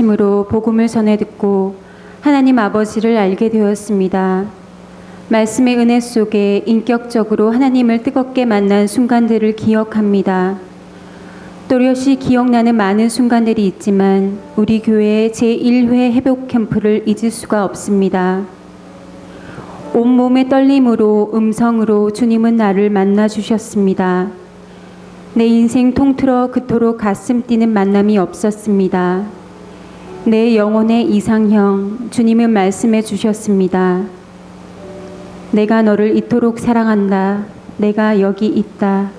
힘으로 복음을 전해 듣고 하나님 아버지를 알게 되었습니다. 말씀의 은혜 속에 인격적으로 하나님을 뜨겁게 만난 순간들을 기억합니다. 또렷이 기억나는 많은 순간들이 있지만 우리 교회의 제1회 회복 캠프를 잊을 수가 없습니다. 온몸의 떨림으로 음성으로 주님은 나를 만나 주셨습니다. 내 인생 통틀어 그토록 가슴 뛰는 만남이 없었습니다. 내 영혼의 이상형 주님은 말씀해 주셨습니다. 내가 너를 이토록 사랑한다. 내가 여기 있다.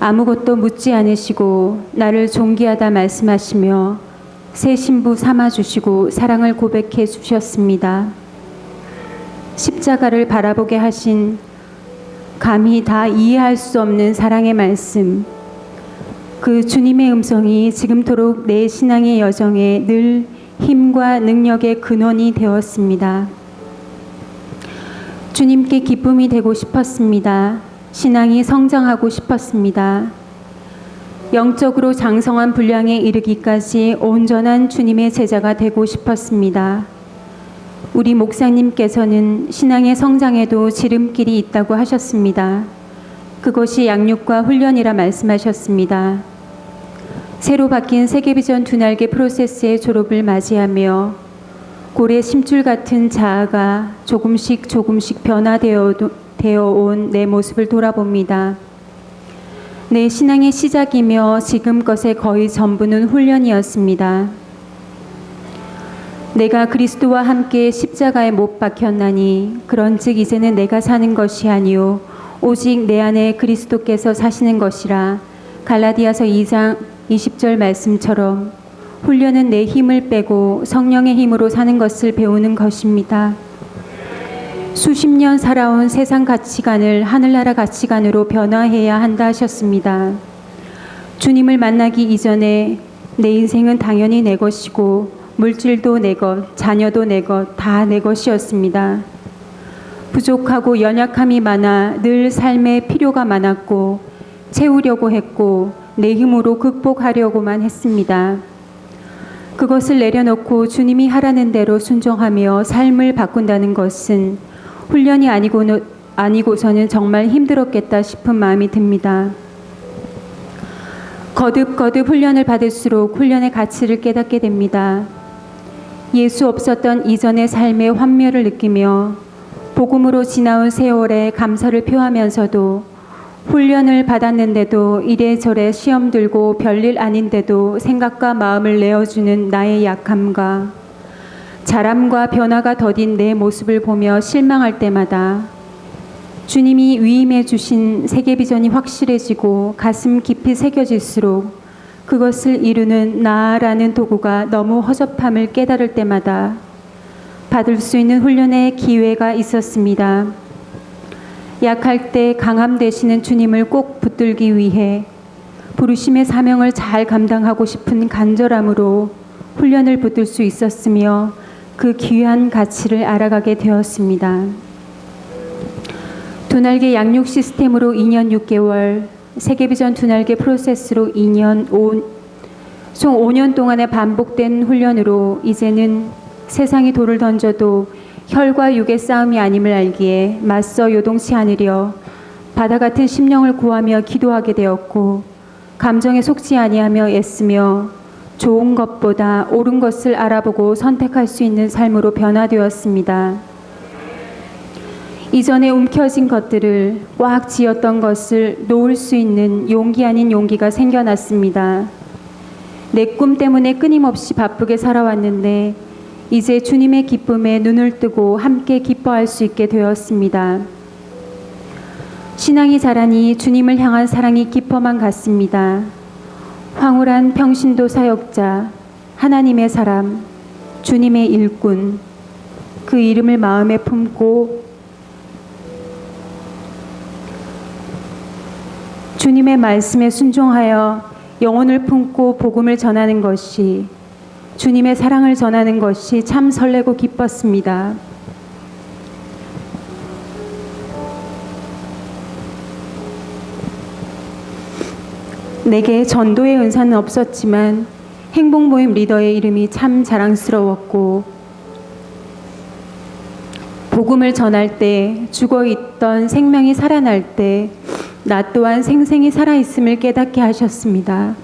아무것도 묻지 않으시고 나를 존귀하다 말씀하시며 새 신부 삼아 주시고 사랑을 고백해 주셨습니다. 십자가를 바라보게 하신 감히 다 이해할 수 없는 사랑의 말씀. 그 주님의 음성이 지금토록 내 신앙의 여정에 늘 힘과 능력의 근원이 되었습니다. 주님께 기쁨이 되고 싶었습니다. 신앙이 성장하고 싶었습니다. 영적으로 장성한 분량에 이르기까지 온전한 주님의 제자가 되고 싶었습니다. 우리 목사님께서는 신앙의 성장에도 지름길이 있다고 하셨습니다. 그것이 양육과 훈련이라 말씀하셨습니다. 새로 바뀐 세계비전 두 날개 프로세스의 졸업을 맞이하며 고래 심줄 같은 자아가 조금씩 조금씩 변화되어 되어 온 내 모습을 돌아봅니다. 내 신앙의 시작이며 지금것의 거의 전부는 훈련이었습니다. 내가 그리스도와 함께 십자가에 못 박혔나니 그런즉 이제는 내가 사는 것이 아니요 오직 내 안에 그리스도께서 사시는 것이라 갈라디아서 2장 20절 말씀처럼 훈련은 내 힘을 빼고 성령의 힘으로 사는 것을 배우는 것입니다. 수십 년 살아온 세상 가치관을 하늘나라 가치관으로 변화해야 한다 하셨습니다. 주님을 만나기 이전에 내 인생은 당연히 내 것이고 물질도 내 것, 자녀도 내 것, 다 내 것이었습니다. 부족하고 연약함이 많아 늘 삶에 필요가 많았고 채우려고 했고 내 힘으로 극복하려고만 했습니다. 그것을 내려놓고 주님이 하라는 대로 순종하며 삶을 바꾼다는 것은 훈련이 아니고, 아니고서는 정말 힘들었겠다 싶은 마음이 듭니다. 거듭거듭 훈련을 받을수록 훈련의 가치를 깨닫게 됩니다. 예수 없었던 이전의 삶의 환멸을 느끼며 복음으로 지나온 세월에 감사를 표하면서도 훈련을 받았는데도 이래저래 시험 들고 별일 아닌데도 생각과 마음을 내어주는 나의 약함과 자람과 변화가 더딘 내 모습을 보며 실망할 때마다 주님이 위임해 주신 세계 비전이 확실해지고 가슴 깊이 새겨질수록 그것을 이루는 나라는 도구가 너무 허접함을 깨달을 때마다 받을 수 있는 훈련의 기회가 있었습니다. 약할 때 강함 되시는 주님을 꼭 붙들기 위해 부르심의 사명을 잘 감당하고 싶은 간절함으로 훈련을 붙들 수 있었으며 그 귀한 가치를 알아가게 되었습니다. 두 날개 양육 시스템으로 2년 6개월, 세계비전 두 날개 프로세스로 2년 5, 총 5년 동안의 반복된 훈련으로 이제는 세상이 돌을 던져도 혈과 육의 싸움이 아님을 알기에 맞서 요동치 않으려 바다 같은 심령을 구하며 기도하게 되었고 감정에 속지 아니하며 애쓰며 좋은 것보다 옳은 것을 알아보고 선택할 수 있는 삶으로 변화되었습니다. 이전에 움켜진 것들을 꽉 쥐었던 것을 놓을 수 있는 용기 아닌 용기가 생겨났습니다. 내 꿈 때문에 끊임없이 바쁘게 살아왔는데 이제 주님의 기쁨에 눈을 뜨고 함께 기뻐할 수 있게 되었습니다. 신앙이 자라니 주님을 향한 사랑이 깊어만 갔습니다. 황홀한 평신도 사역자, 하나님의 사람, 주님의 일꾼, 그 이름을 마음에 품고 주님의 말씀에 순종하여 영혼을 품고 복음을 전하는 것이 주님의 사랑을 전하는 것이 참 설레고 기뻤습니다. 내게 전도의 은사는 없었지만 행복 모임 리더의 이름이 참 자랑스러웠고 복음을 전할 때 죽어 있던 생명이 살아날 때 나 또한 생생히 살아 있음을 깨닫게 하셨습니다.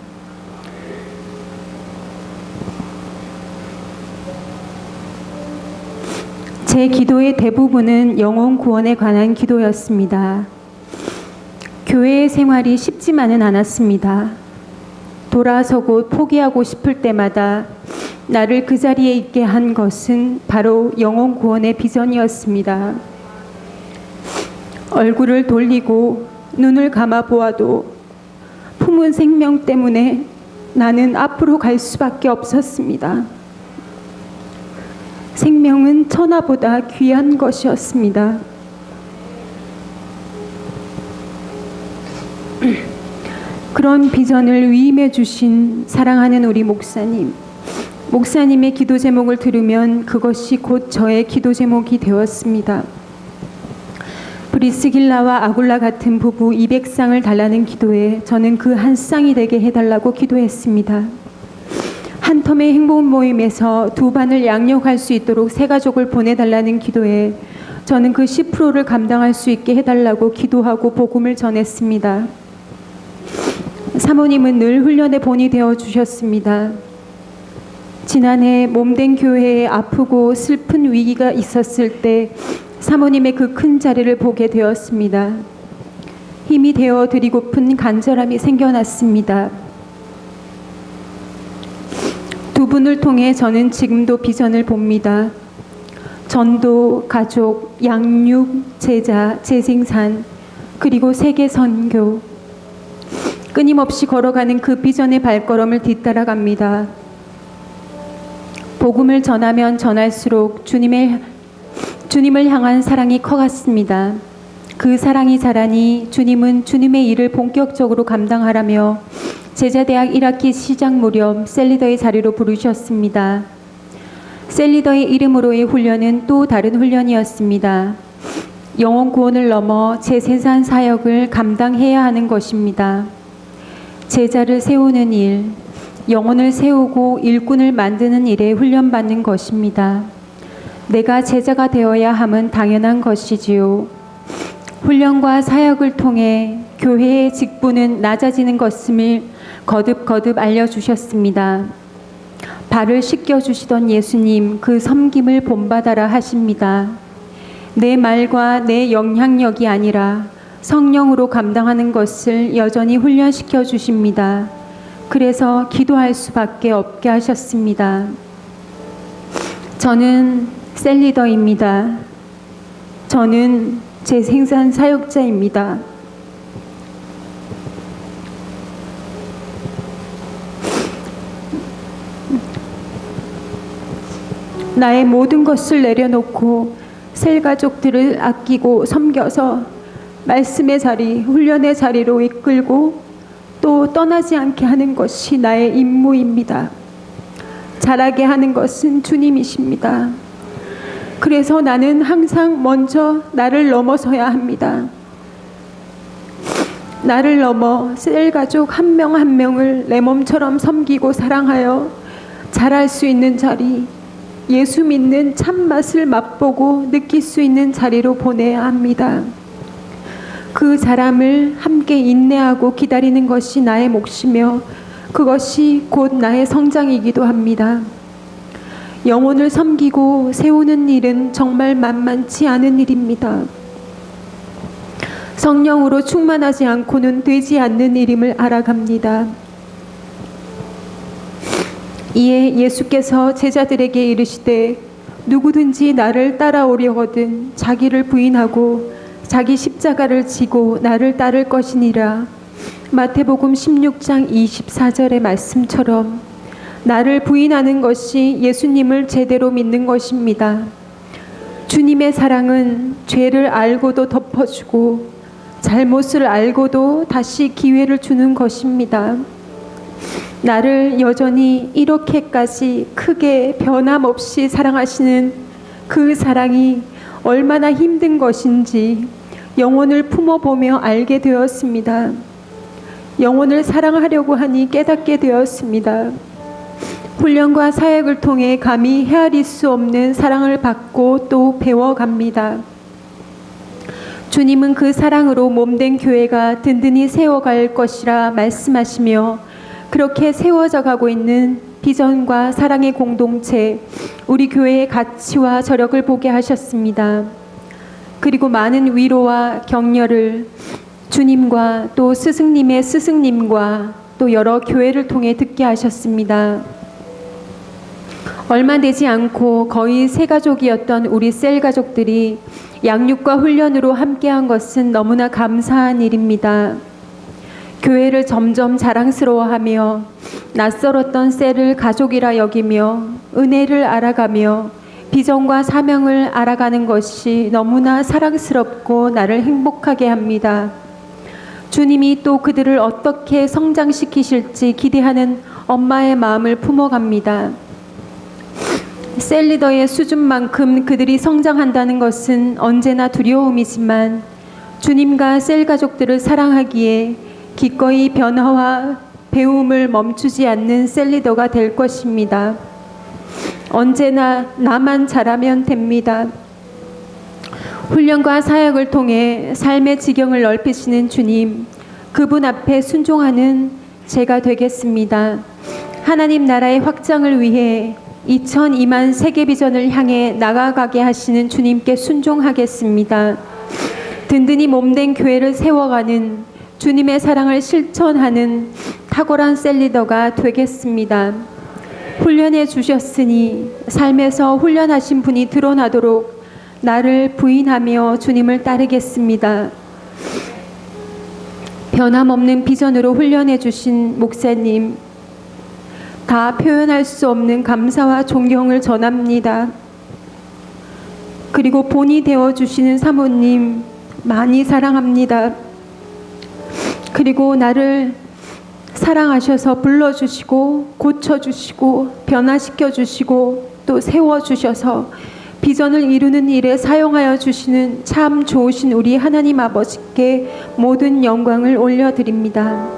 제 기도의 대부분은 영혼 구원에 관한 기도였습니다. 교회의 생활이 쉽지만은 않았습니다. 돌아서고 포기하고 싶을 때마다 나를 그 자리에 있게 한 것은 바로 영혼 구원의 비전이었습니다. 얼굴을 돌리고 눈을 감아 보아도 품은 생명 때문에 나는 앞으로 갈 수밖에 없었습니다. 생명은 천하보다 귀한 것이었습니다. 그런 비전을 위임해 주신 사랑하는 우리 목사님. 목사님의 기도 제목을 들으면 그것이 곧 저의 기도 제목이 되었습니다. 브리스길라와 아굴라 같은 부부 200쌍을 달라는 기도에 저는 그 한 쌍이 되게 해달라고 기도했습니다. 한 텀의 행복 모임에서 두 반을 양육할 수 있도록 세 가족을 보내달라는 기도에 저는 그 10%를 감당할 수 있게 해달라고 기도하고 복음을 전했습니다. 사모님은 늘 훈련의 본이 되어 주셨습니다. 지난해 몸된 교회에 아프고 슬픈 위기가 있었을 때 사모님의 그 큰 자리를 보게 되었습니다. 힘이 되어 드리고픈 간절함이 생겨났습니다. 두 분을 통해 저는 지금도 비전을 봅니다. 전도, 가족, 양육, 제자, 재생산, 그리고 세계 선교. 끊임없이 걸어가는 그 비전의 발걸음을 뒤따라갑니다. 복음을 전하면 전할수록 주님의 주님을 향한 사랑이 커갔습니다. 그 사랑이 자라니 주님은 주님의 일을 본격적으로 감당하라며 제자대학 1학기 시작 무렵 셀리더의 자리로 부르셨습니다. 셀리더의 이름으로의 훈련은 또 다른 훈련이었습니다. 영혼 구원을 넘어 재생산 사역을 감당해야 하는 것입니다. 제자를 세우는 일, 영혼을 세우고 일꾼을 만드는 일에 훈련받는 것입니다. 내가 제자가 되어야 함은 당연한 것이지요. 훈련과 사역을 통해 교회의 직분은 낮아지는 것임을 거듭 거듭 알려주셨습니다. 발을 씻겨주시던 예수님 그 섬김을 본받아라 하십니다. 내 말과 내 영향력이 아니라 성령으로 감당하는 것을 여전히 훈련시켜 주십니다. 그래서 기도할 수밖에 없게 하셨습니다. 저는 셀리더입니다. 저는 제 생산 사역자입니다. 나의 모든 것을 내려놓고 셀 가족들을 아끼고 섬겨서 말씀의 자리, 훈련의 자리로 이끌고 또 떠나지 않게 하는 것이 나의 임무입니다. 잘하게 하는 것은 주님이십니다. 그래서 나는 항상 먼저 나를 넘어서야 합니다. 나를 넘어 셀 가족 한 명 한 명을 내 몸처럼 섬기고 사랑하여 잘할 수 있는 자리, 예수 믿는 참맛을 맛보고 느낄 수 있는 자리로 보내야 합니다. 그 사람을 함께 인내하고 기다리는 것이 나의 몫이며 그것이 곧 나의 성장이기도 합니다. 영혼을 섬기고 세우는 일은 정말 만만치 않은 일입니다. 성령으로 충만하지 않고는 되지 않는 일임을 알아갑니다. 이에 예수께서 제자들에게 이르시되 누구든지 나를 따라오려거든 자기를 부인하고 자기 십자가를 지고 나를 따를 것이니라. 마태복음 16장 24절의 말씀처럼 나를 부인하는 것이 예수님을 제대로 믿는 것입니다. 주님의 사랑은 죄를 알고도 덮어주고 잘못을 알고도 다시 기회를 주는 것입니다. 나를 여전히 이렇게까지 크게 변함없이 사랑하시는 그 사랑이 얼마나 힘든 것인지 영혼을 품어보며 알게 되었습니다. 영혼을 사랑하려고 하니 깨닫게 되었습니다. 훈련과 사역을 통해 감히 헤아릴 수 없는 사랑을 받고 또 배워갑니다. 주님은 그 사랑으로 몸된 교회가 든든히 세워갈 것이라 말씀하시며 그렇게 세워져 가고 있는 비전과 사랑의 공동체, 우리 교회의 가치와 저력을 보게 하셨습니다. 그리고 많은 위로와 격려를 주님과 또 스승님의 스승님과 또 여러 교회를 통해 듣게 하셨습니다. 얼마 되지 않고 거의 세 가족이었던 우리 셀 가족들이 양육과 훈련으로 함께한 것은 너무나 감사한 일입니다. 교회를 점점 자랑스러워하며 낯설었던 셀을 가족이라 여기며 은혜를 알아가며 비전과 사명을 알아가는 것이 너무나 사랑스럽고 나를 행복하게 합니다. 주님이 또 그들을 어떻게 성장시키실지 기대하는 엄마의 마음을 품어갑니다. 셀리더의 수준만큼 그들이 성장한다는 것은 언제나 두려움이지만 주님과 셀 가족들을 사랑하기에 기꺼이 변화와 배움을 멈추지 않는 셀리더가 될 것입니다. 언제나 나만 잘하면 됩니다. 훈련과 사역을 통해 삶의 지경을 넓히시는 주님, 그분 앞에 순종하는 제가 되겠습니다. 하나님 나라의 확장을 위해 2002만 세계 비전을 향해 나아가게 하시는 주님께 순종하겠습니다. 든든히 몸된 교회를 세워가는 주님의 사랑을 실천하는 탁월한 셀리더가 되겠습니다. 훈련해 주셨으니 삶에서 훈련하신 분이 드러나도록 나를 부인하며 주님을 따르겠습니다. 변함없는 비전으로 훈련해 주신 목사님, 다 표현할 수 없는 감사와 존경을 전합니다. 그리고 본이 되어 주시는 사모님, 많이 사랑합니다. 그리고 나를 사랑하셔서 불러주시고 고쳐주시고 변화시켜 주시고 또 세워주셔서 비전을 이루는 일에 사용하여 주시는 참 좋으신 우리 하나님 아버지께 모든 영광을 올려드립니다.